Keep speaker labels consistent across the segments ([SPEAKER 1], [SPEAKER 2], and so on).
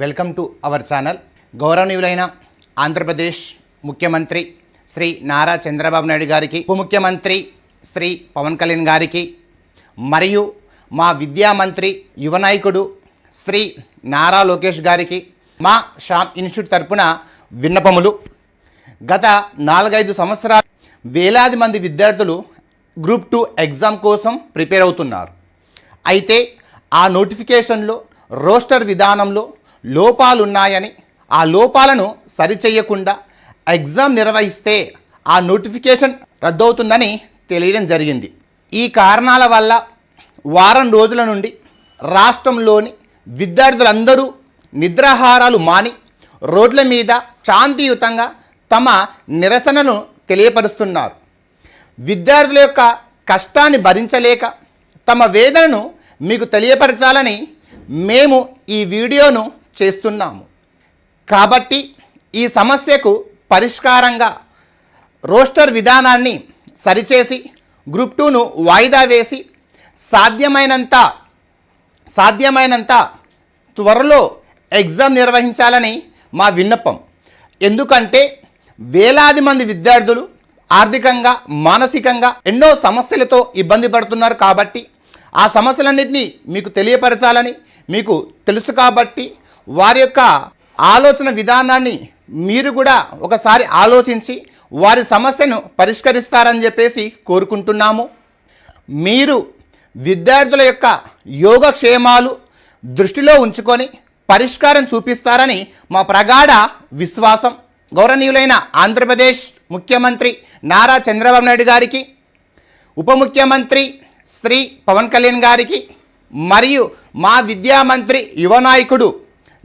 [SPEAKER 1] Welcome to our channel. గౌరవనీయులైన ఆంధ్రప్రదేశ్ ముఖ్యమంత్రి శ్రీ నారా చంద్రబాబు నాయుడు గారికి ఉప ముఖ్యమంత్రి శ్రీ పవన్ కళ్యాణ్ గారికి మరియు మా విద్యా మంత్రి శ్రీ నారా లోకేష్ గారికి మా షాప్ ఇన్స్టిట్యూట్ తరపున విన్నపములు. గత నాలుగైదు సంవత్సరాలు వేలాది మంది విద్యార్థులు గ్రూప్ టూ ఎగ్జామ్ కోసం ప్రిపేర్ అవుతున్నారు. అయితే ఆ నోటిఫికేషన్లో రోస్టర్ విధానంలో లోపాలున్నాయని ఆ లోపాలను సరిచేయకుండా ఎగ్జామ్ నిర్వహిస్తే ఆ నోటిఫికేషన్ రద్దవుతుందని తెలియడం జరిగింది. ఈ కారణాల వల్ల వారం రోజుల నుండి రాష్ట్రంలోని విద్యార్థులందరూ నిద్రాహారాలు మాని రోడ్ల మీద శాంతియుతంగా తమ నిరసనను తెలియపరుస్తున్నారు. విద్యార్థుల యొక్క కష్టాన్ని భరించలేక తమ వేదనను మీకు తెలియపరచాలని మేము ఈ వీడియోను చేస్తున్నాము. కాబట్టి ఈ సమస్యకు పరిష్కారంగా రోస్టర్ విధానాన్ని సరిచేసి గ్రూప్ టూను వాయిదా వేసి సాధ్యమైనంత సాధ్యమైనంత త్వరలో ఎగ్జామ్ నిర్వహించాలని మా విన్నపం. ఎందుకంటే వేలాది మంది విద్యార్థులు ఆర్థికంగా మానసికంగా ఎన్నో సమస్యలతో ఇబ్బంది పడుతున్నారు కాబట్టి ఆ సమస్యలన్నింటినీ మీకు తెలియపరచాలని మీకు తెలుసు కాబట్టి వారి యొక్క ఆలోచన విధానాన్ని మీరు కూడా ఒకసారి ఆలోచించి వారి సమస్యను పరిష్కరిస్తారని చెప్పేసి కోరుకుంటున్నాము. మీరు విద్యార్థుల యొక్క యోగక్షేమాలు దృష్టిలో ఉంచుకొని పరిష్కారం చూపిస్తారని మా ప్రగాఢ విశ్వాసం. గౌరవనీయులైన ఆంధ్రప్రదేశ్ ముఖ్యమంత్రి నారా చంద్రబాబు నాయుడు గారికి ఉప ముఖ్యమంత్రి శ్రీ పవన్ కళ్యాణ్ గారికి మరియు మా విద్యామంత్రి యువ నాయకుడు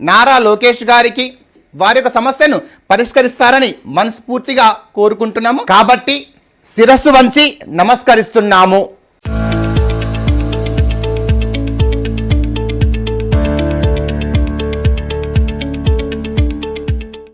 [SPEAKER 1] నారా లోకేష్ గారికి వారి యొక్క సమస్యను పరిష్కరిస్తారని మనస్ఫూర్తిగా కోరుకుంటున్నాము. కాబట్టి శిరస్సు వంచి నమస్కరిస్తున్నాము.